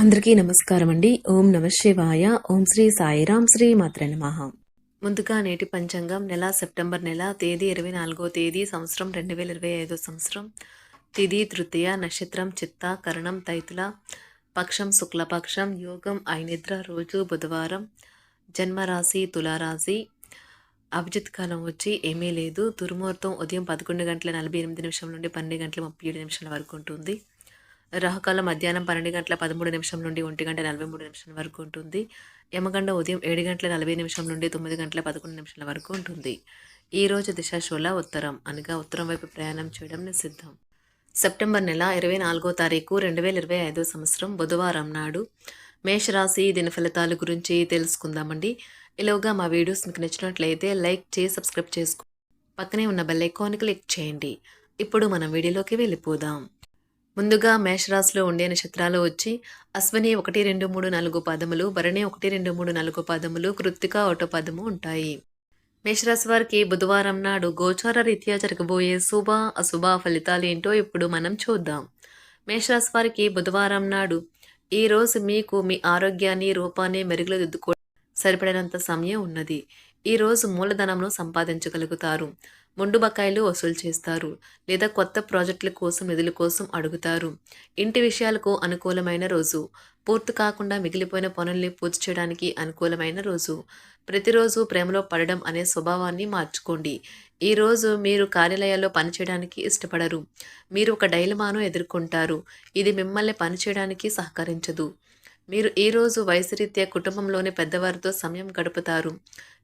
అందరికీ నమస్కారం అండి ఓం నమ శివాయ. ఓం శ్రీ సాయిరాం శ్రీ మాత్ర నమః. ముందుగా నేటి పంచాంగం నెల సెప్టెంబర్ నెల తేదీ ఇరవై నాలుగో తేదీ సంవత్సరం రెండు వేల ఇరవై ఐదో సంవత్సరం. తిది తృతీయ నక్షత్రం చిత్త కరణం తైతుల పక్షం శుక్లపక్షం యోగం ఐనిద్ర రోజు బుధవారం జన్మరాశి తులారాశి అభిజిత్ కాలం వచ్చి ఏమీ లేదు. దుర్ముహూర్తం ఉదయం పదకొండు గంటల నలభై ఎనిమిది నిమిషం నుండి పన్నెండు గంటల ముప్పై ఏడు నిమిషాల వరకు ఉంటుంది. రాహుకాలం మధ్యాహ్నం పన్నెండు గంటల పదమూడు నిమిషం నుండి ఒంటి గంట నలభై మూడు నిమిషాల వరకు ఉంటుంది. యమగండ ఉదయం ఏడు గంటల నలభై నిమిషం నుండి తొమ్మిది గంటల పదకొండు నిమిషాల వరకు ఉంటుంది. ఈ రోజు దిశాశూల ఉత్తరం అనగా ఉత్తరం వైపు ప్రయాణం చేయడం నిషిద్ధం. సెప్టెంబర్ నెల ఇరవై నాలుగో తారీఖు రెండు వేల ఇరవై ఐదో సంవత్సరం బుధవారం నాడు మేషరాశి దిన ఫలితాల గురించి తెలుసుకుందామండి. ఇలాగా మా వీడియోస్ మీకు నచ్చినట్లయితే లైక్ చేసి సబ్స్క్రైబ్ చేసుకో పక్కనే ఉన్న బెల్ ఐకాన్ క్లిక్ చేయండి. ఇప్పుడు మనం వీడియోలోకి వెళ్ళిపోదాం. ముందుగా మేషరాశిలో ఉండే నక్షత్రాలు వచ్చి అశ్వని ఒకటి రెండు మూడు నాలుగు పదములు భరణి ఒకటి రెండు మూడు నాలుగు పదములు కృత్తిక ఒకటో పదము ఉంటాయి. మేషరాశి వారికి బుధవారం నాడు గోచార రీత్యా జరగబోయే శుభ అశుభ ఫలితాలు ఏంటో ఇప్పుడు మనం చూద్దాం. మేషరాశి వారికి బుధవారం నాడు ఈ రోజు మీకు మీ ఆరోగ్యాన్ని రూపాన్ని మెరుగులు దిద్దుకో సరిపడినంత సమయం ఉన్నది. ఈ రోజు మూలధనంను సంపాదించగలుగుతారు. మొండు బకాయిలు వసూలు చేస్తారు లేదా కొత్త ప్రాజెక్టుల కోసం నిధుల కోసం అడుగుతారు. ఇంటి విషయాలకు అనుకూలమైన రోజు. పూర్తి కాకుండా మిగిలిపోయిన పనుల్ని పూర్తి చేయడానికి అనుకూలమైన రోజు. ప్రతిరోజు ప్రేమలో పడడం అనే స్వభావాన్ని మార్చుకోండి. ఈ రోజు మీరు కార్యాలయాల్లో పనిచేయడానికి ఇష్టపడరు. మీరు ఒక డైలమాను ఎదుర్కొంటారు. ఇది మిమ్మల్ని పనిచేయడానికి సహకరించదు. మీరు ఈరోజు వయసురీత్యా కుటుంబంలోని పెద్దవారితో సమయం గడుపుతారు.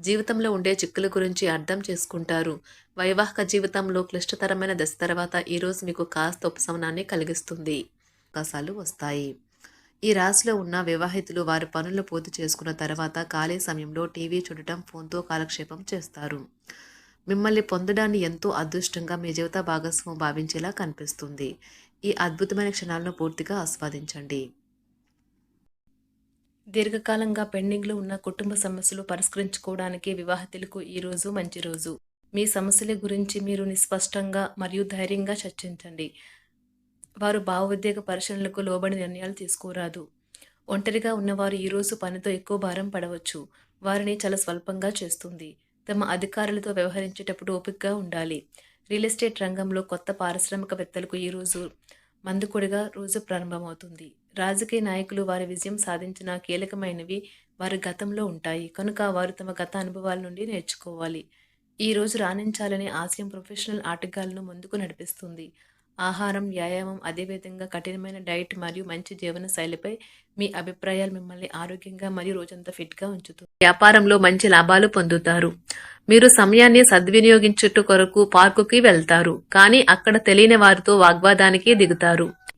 జీవితంలో ఉండే చిక్కుల గురించి అర్థం చేసుకుంటారు. వైవాహిక జీవితంలో క్లిష్టతరమైన దశ తర్వాత ఈరోజు మీకు కాస్త ఉపశమనాన్ని కలిగిస్తుంది. అవకాశాలు వస్తాయి. ఈ రాశిలో ఉన్న వివాహితులు వారి పనులు పూర్తి చేసుకున్న తర్వాత ఖాళీ సమయంలో టీవీ చూడటం ఫోన్తో కాలక్షేపం చేస్తారు. మిమ్మల్ని పొందడాన్ని ఎంతో అదృష్టంగా మీ జీవిత భాగస్వామి భావించేలా కనిపిస్తుంది. ఈ అద్భుతమైన క్షణాలను పూర్తిగా ఆస్వాదించండి. దీర్ఘకాలంగా పెండింగ్లో ఉన్న కుటుంబ సమస్యలు పరిష్కరించుకోవడానికి వివాహితులకు ఈరోజు మంచి రోజు. మీ సమస్యల గురించి మీరు నిస్పష్టంగా మరియు ధైర్యంగా చర్చించండి. వారు భావోద్వేగ పరిశీలనలకు లోబడి నిర్ణయాలు తీసుకోరాదు. ఒంటరిగా ఉన్నవారు ఈరోజు పనితో ఎక్కువ భారం పడవచ్చు. వారిని చాలా స్వల్పంగా చేస్తుంది. తమ అధికారులతో వ్యవహరించేటప్పుడు ఓపికగా ఉండాలి. రియల్ ఎస్టేట్ రంగంలో కొత్త పారిశ్రామికవేత్తలకు ఈరోజు మందుకొడిగా రోజు ప్రారంభమవుతుంది. రాజకీయ నాయకులు వారి విజయం సాధించిన కీలకమైనవి వారి గతంలో ఉంటాయి. కనుక వారు తమ గత అనుభవాల నుండి నేర్చుకోవాలి. ఈ రోజు రాణించాలనే ఆశయం ప్రొఫెషనల్ ఆటగాళ్ళను ముందుకు నడిపిస్తుంది. ఆహారం వ్యాయామం అదేవిధంగా కఠినమైన డైట్ మరియు మంచి జీవన శైలిపై మీ అభిప్రాయాలు మిమ్మల్ని ఆరోగ్యంగా మరియు రోజంతా ఫిట్గా ఉంచుతుంది వ్యాపారంలో మంచి లాభాలు పొందుతారు. మీరు సమయాన్ని సద్వినియోగించుట కొరకు పార్కుకి వెళ్తారు. కానీ అక్కడ తెలియని వారితో వాగ్వాదానికి దిగుతారు.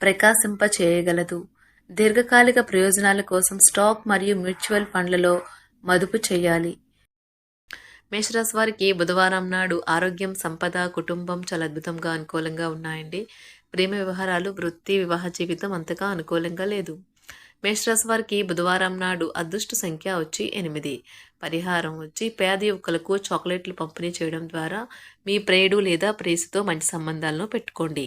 ప్రకాశింప చేయగలదు దీర్ఘకాలిక ప్రయోజనాల కోసం స్టాక్ మరియు మ్యూచువల్ ఫండ్లలో మదుపు చేయాలి. మేషరాశి వారికి బుధవారం నాడు ఆరోగ్యం సంపద కుటుంబం చాలా అద్భుతంగా అనుకూలంగా ఉన్నాయండి. ప్రేమ వ్యవహారాలు వృత్తి వివాహ జీవితం అంతగా అనుకూలంగా లేదు. మేషరాశి వారికి బుధవారం నాడు అదృష్ట సంఖ్య వచ్చి ఎనిమిది. పరిహారం వచ్చి పేద యువకులకు చాక్లెట్లు పంపిణీ చేయడం ద్వారా మీ ప్రేయుడు లేదా ప్రేసుతో మంచి సంబంధాలను పెట్టుకోండి.